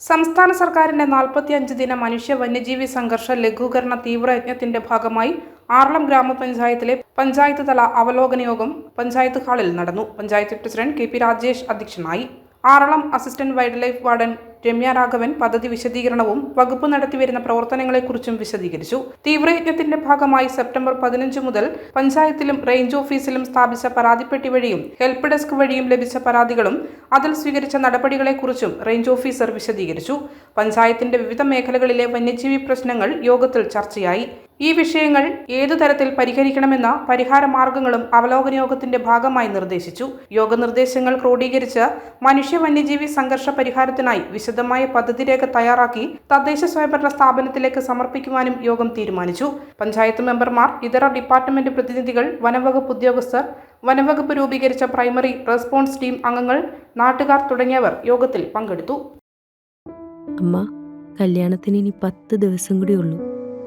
സംസ്ഥാന സർക്കാരിന്റെ നാൽപ്പത്തിയഞ്ച് ദിന മനുഷ്യ വന്യജീവി സംഘർഷ ലഘൂകരണ തീവ്രയജ്ഞത്തിന്റെ ഭാഗമായി ആറളം ഗ്രാമപഞ്ചായത്തിലെ പഞ്ചായത്ത് തല അവലോകന യോഗം പഞ്ചായത്ത് ഹാളിൽ നടന്നു. Panchayat president K P Rajesh അധ്യക്ഷനായി. Aralam assistant wildlife warden Ramya Raghavan പദ്ധതി വിശദീകരണവും വകുപ്പ് നടത്തിവരുന്ന പ്രവർത്തനങ്ങളെക്കുറിച്ചും വിശദീകരിച്ചു. തീവ്രയജ്ഞത്തിന്റെ ഭാഗമായി സെപ്റ്റംബർ പതിനഞ്ച് മുതൽ പഞ്ചായത്തിലും റേഞ്ച് ഓഫീസിലും സ്ഥാപിച്ച പരാതിപ്പെട്ടി വഴിയും ഹെൽപ്പ് ഡെസ്ക് വഴിയും ലഭിച്ച പരാതികളും അതിൽ സ്വീകരിച്ച നടപടികളെക്കുറിച്ചും റേഞ്ച് ഓഫീസർ വിശദീകരിച്ചു. പഞ്ചായത്തിന്റെ വിവിധ മേഖലകളിലെ വന്യജീവി പ്രശ്നങ്ങൾ യോഗത്തിൽ ചർച്ചയായി. ഈ വിഷയങ്ങൾ ഏതു തരത്തിൽ പരിഹരിക്കണമെന്ന പരിഹാര മാർഗങ്ങളും അവലോകന യോഗത്തിന്റെ ഭാഗമായി നിർദ്ദേശിച്ചു. യോഗ നിർദ്ദേശങ്ങൾ ക്രോഡീകരിച്ച് മനുഷ്യ വന്യജീവി സംഘർഷ പരിഹാരത്തിനായി വിശദമായ പദ്ധതി രേഖ തയ്യാറാക്കി തദ്ദേശ സ്വയംഭരണ സ്ഥാപനത്തിലേക്ക് സമർപ്പിക്കുവാനും യോഗം തീരുമാനിച്ചു. പഞ്ചായത്ത് മെമ്പർമാർ ഇതര ഡിപ്പാർട്ട്മെന്റ് പ്രതിനിധികൾ വനംവകുപ്പ് ഉദ്യോഗസ്ഥർ വനംവകുപ്പ് രൂപീകരിച്ച പ്രൈമറി റെസ്പോൺസ് ടീം അംഗങ്ങൾ നാട്ടുകാർ തുടങ്ങിയവർ യോഗത്തിൽ പങ്കെടുത്തു. അമ്മ കല്യാണത്തിന് ഇനി പത്ത് ദിവസം കൂടി ഉള്ളൂ.